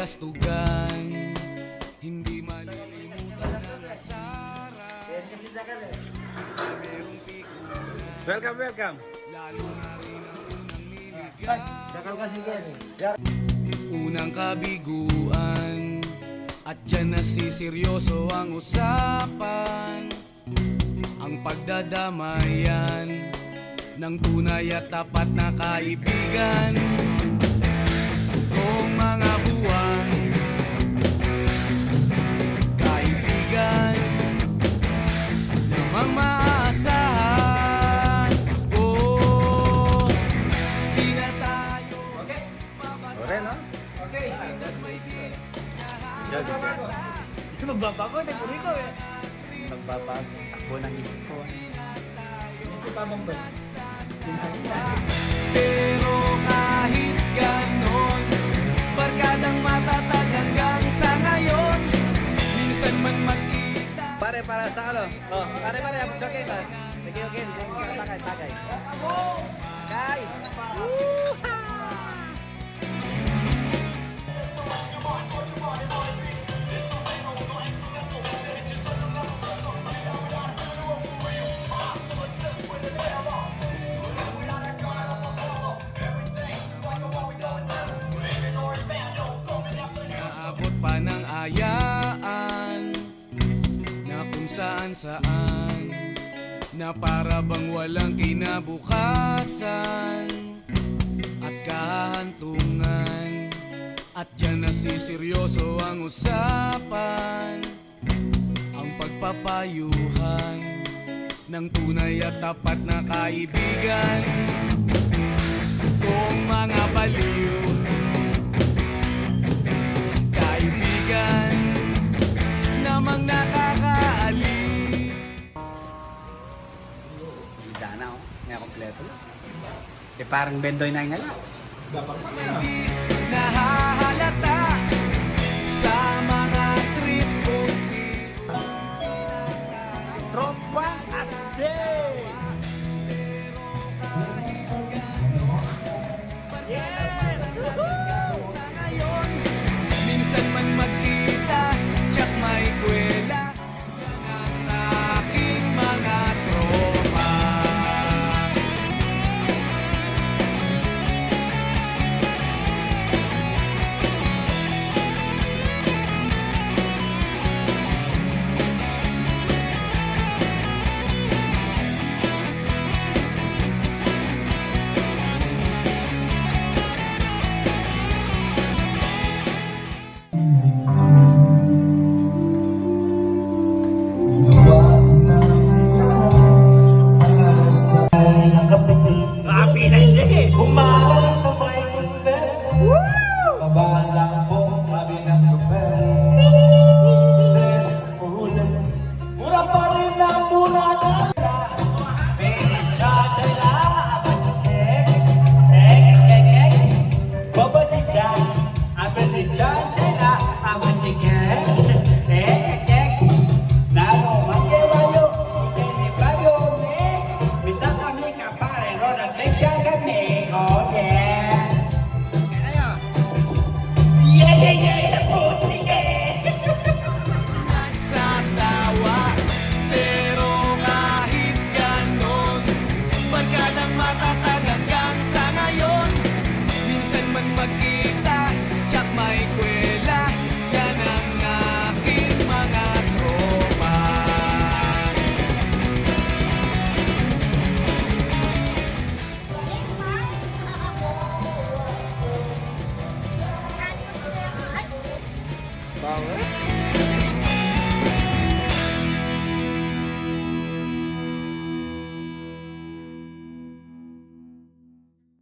kabulastugan Hindi malilimutan ang asaran Merong pikunan Welcome, welcome. Lalo na rin ang unang niligaw Sakal kasi yan eh. Unang kabiguan At dyan nasiseryoso ang usapan. Ang pagdadamayan Ng tunay at tapat na kaibigan. Kung mga buwan Kaibigan Namang maaasahan Oh, di na tayo Okay, no? Okay. Diyan, diyan. Ito magbabago, nagpuri ko eh. Magpapatakbo ng isip ko. Ito pa mong ba? Pero Pare, para sa ano? Oh, pare, pare, okay ba? Sige, okay. Tagay, tagay. Kay! Naabot saan saan? Na para bang walang kinabukasan. At kahantungan. At dyan nasiseryoso ang usapan. Ang pagpapayuhan Ng tunay at tapat na kaibigan. Kung mga baliw Kompleto lang. Eh parang bendoy na lang. Di nahahalata sa mga trip ko Tropa Ate! maging